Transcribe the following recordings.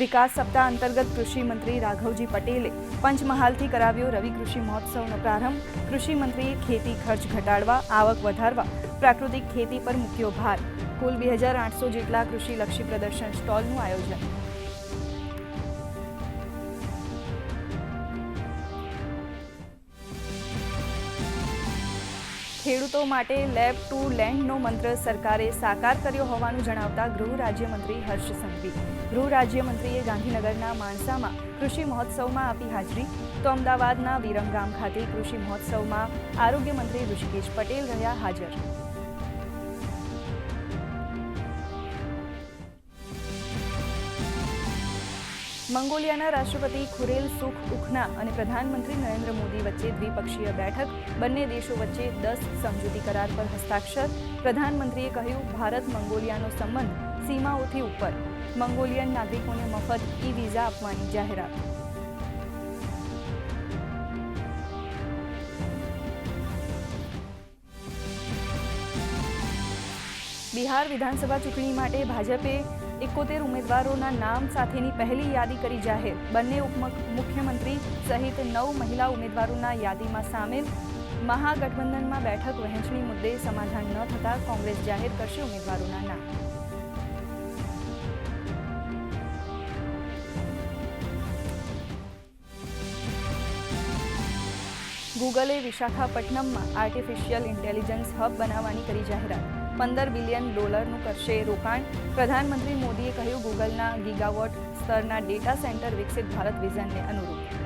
વિકાસ સપ્તાહ અંતર્ગત કૃષિ મંત્રી રાઘવજી પટેલે પંચમહાલથી કરાવ્યો રવિ કૃષિ મહોત્સવનો પ્રારંભ. કૃષિ મંત્રીએ ખેતી ખર્ચ ઘટાડવા, આવક વધારવા, પ્રાકૃતિક ખેતી પર મૂક્યો ભાર. કુલ બે હજાર આઠસો જેટલા કૃષિલક્ષી પ્રદર્શન સ્ટોલનું આયોજન ખેડૂતો માટે લેબ ટુ લેન્ડનો મંત્ર સરકારે સાકાર કર્યો હોવાનું જણાવતા ગૃહ રાજ્યમંત્રી હર્ષ સંઘવી. ગૃહ રાજ્યમંત્રીએ ગાંધીનગરના માણસામાં કૃષિ મહોત્સવમાં આપી હાજરી. તો અમદાવાદના વિરમગામ ખાતે કૃષિ મહોત્સવમાં આરોગ્ય મંત્રી ઋષિકેશ પટેલ રહ્યા હાજર. મંગોલિયાના રાષ્ટ્રપતિ ખુરેલ સુખ ઉખના અને પ્રધાનમંત્રી નરેન્દ્ર મોદી વચ્ચે દ્વિપક્ષીય બેઠક, બંને દેશો વચ્ચે દસ સમજૂતી કરાર પર હસ્તાક્ષર. પ્રધાનમંત્રીએ કહ્યું, ભારત મંગોલિયાનો સંબંધ સીમાઓથી ઉપર. મંગોલિયન નાગરિકોને મફત ઈ વિઝા આપવાની જાહેરાત. બિહાર વિધાનસભા ચૂંટણી માટે ભાજપે એકોતેર ઉમેદવારોના નામ સાથેની પહેલી યાદી કરી જાહેર. બંને મુખ્યમંત્રી સહિત નવ મહિલા ઉમેદવારોના યાદીમાં સામેલ. મહાગઠબંધનમાં બેઠક વહેંચણી મુદ્દે સમાધાન ન થતાં કોંગ્રેસ જાહેર કરશે ઉમેદવારોના નામ. ગૂગલે વિશાખાપટ્ટનમમાં આર્ટિફિશિયલ ઇન્ટેલિજન્સ હબ બનાવવાની કરી જાહેરાત. પંદર બિલિયન ડોલરનું કરશે રોકાણ. પ્રધાનમંત્રી મોદીએ કહ્યું, ગૂગલના ગીગાવોટ સ્તરના ડેટા સેન્ટર વિકસિત ભારત વિઝનને અનુરૂપ.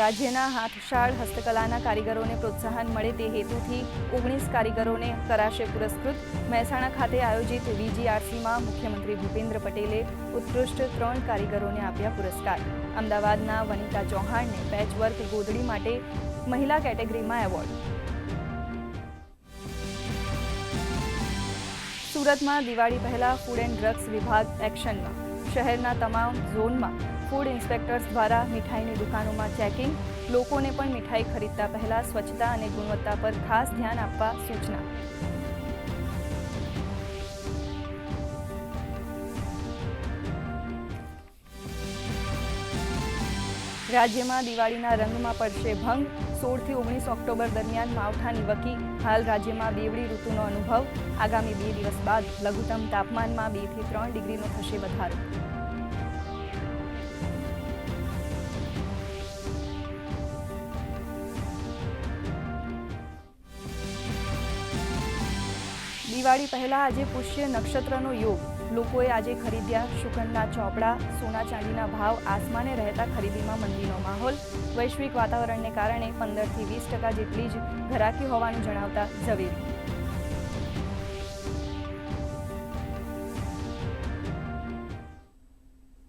રાજ્યના હાથશાળ હસ્તકલાના કારીગરોને પ્રોત્સાહન મળે તે હેતુથી ઓગણીસ કારીગરોને કરાશે પુરસ્કૃત. મહેસાણા ખાતે આયોજિત વીજીઆરસીમાં મુખ્યમંત્રી ભૂપેન્દ્ર પટેલે ઉત્કૃષ્ટ ત્રણ કારીગરોને આપ્યા પુરસ્કાર. અમદાવાદના વનિતા ચૌહાણને પેચવર્ક ગોદડી માટે મહિલા કેટેગરીમાં એવોર્ડ. સુરતમાં દિવાળી પહેલા ફૂડ એન્ડ ડ્રગ્સ વિભાગ એક્શનમાં. શહેરના તમામ ઝોનમાં ફૂડ ઇન્સ્પેક્ટર્સ દ્વારા મીઠાઈની દુકાનોમાં ચેકિંગ. લોકોને પણ મીઠાઈ ખરીદતા પહેલા સ્વચ્છતા અને ગુણવત્તા પર ખાસ ધ્યાન આપવા સૂચના. રાજ્યમાં દિવાળીના રંગમાં પડશે ભંગ. સોળથી ઓગણીસ ઓક્ટોબર દરમિયાન માવઠાની વકી. હાલ રાજ્યમાં બેવડી ઋતુનો અનુભવ. આગામી બે દિવસ બાદ લઘુત્તમ તાપમાનમાં બેથી ત્રણ ડિગ્રીનો થશે વધારો. દિવાળી પહેલા આજે પુષ્ય નક્ષત્રનો યોગ. લોકોએ આજે ખરીદ્યા શુકનના ચોપડા, સોના ચાંદીના ભાવ, આસમાને રહેતા ખરીદીમાં મંદીનો માહોલ. વૈશ્વિક વાતાવરણને કારણે પંદરથી વીસ ટકા જેટલી જ ઘરાકી હોવાનું જણાવતા ઝવેરી.